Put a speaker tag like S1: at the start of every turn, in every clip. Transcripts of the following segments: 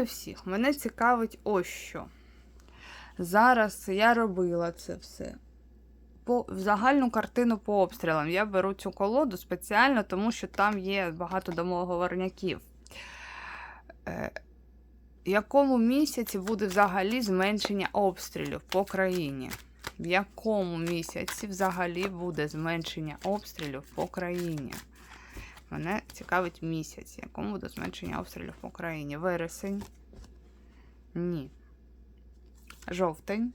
S1: всіх. Мене цікавить ось що. Зараз я робила це все. По, загальну картину по обстрілам. Я беру цю колоду спеціально, тому що там є багато домоговорняків. Е, якому місяці буде взагалі зменшення обстрілів по країні? В якому місяці взагалі буде зменшення обстрілів по країні? Мене цікавить місяць, якому буде зменшення обстрілів по країні. Вересень. Ні. Жовтень.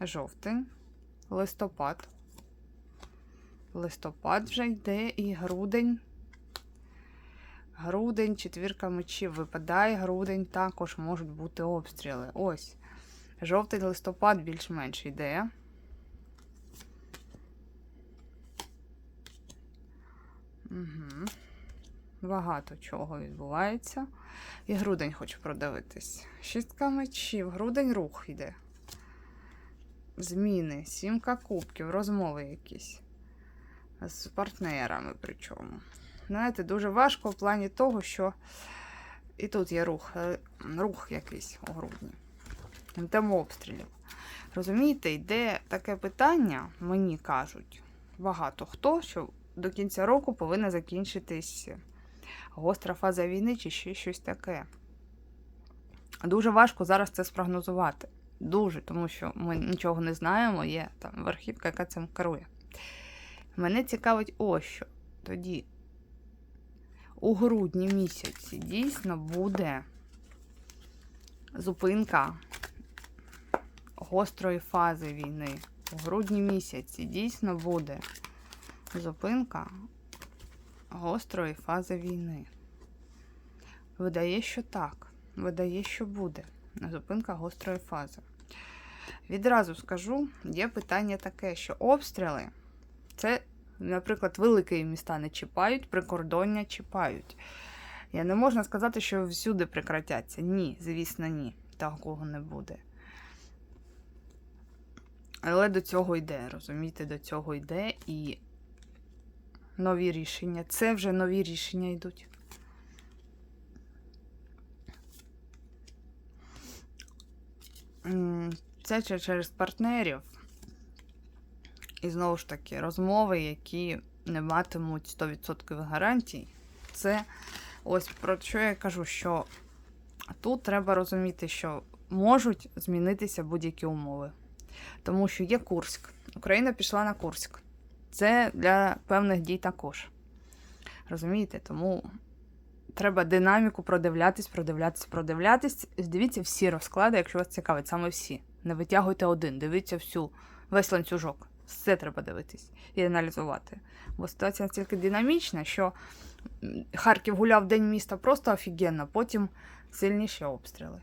S1: Жовтень. Листопад. Листопад вже йде і грудень. Грудень, четвірка мечів випадає, грудень також можуть бути обстріли. Ось. Жовтий листопад більш-менш йде. Угу. Багато чого відбувається. І грудень хочу продивитись. Шістка мечів, грудень рух йде. Зміни, сімка кубків, розмови якісь. З партнерами причому. Знаєте, дуже важко в плані того, що і тут є рух, е, рух якийсь у грудні. Тему обстрілів. Розумієте, йде таке питання, мені кажуть, багато хто, що до кінця року повинна закінчитись гостра фаза війни чи ще щось таке. Дуже важко зараз це спрогнозувати. Дуже, тому що ми нічого не знаємо, є там верхівка, яка цим керує. Мене цікавить ось що. Тоді у грудні місяці дійсно буде зупинка гострої фази війни. У грудні місяці дійсно буде зупинка гострої фази війни. Видає, що так. Видає, що буде. Зупинка гострої фази. Відразу скажу, є питання таке, що обстріли це, наприклад, великі міста не чіпають, прикордоння чіпають. Я не можна сказати, що всюди прекратяться. Ні, звісно, ні. Такого не буде. Але до цього йде, розумієте, до цього йде і нові рішення. Це вже нові рішення йдуть. Це через партнерів. І знову ж таки, розмови, які не матимуть 100% гарантій. Це ось про що я кажу, що тут треба розуміти, що можуть змінитися будь-які умови. Тому що є Курськ. Україна пішла на Курськ. Це для певних дій також. Розумієте? Тому треба динаміку продивлятись, продивлятись, продивлятись. Дивіться всі розклади, якщо вас цікавить, саме всі. Не витягуйте один, дивіться всю, весь ланцюжок. Все треба дивитись і аналізувати. Бо ситуація настільки динамічна, що Харків гуляв день міста просто офігенно, потім сильніші обстріли.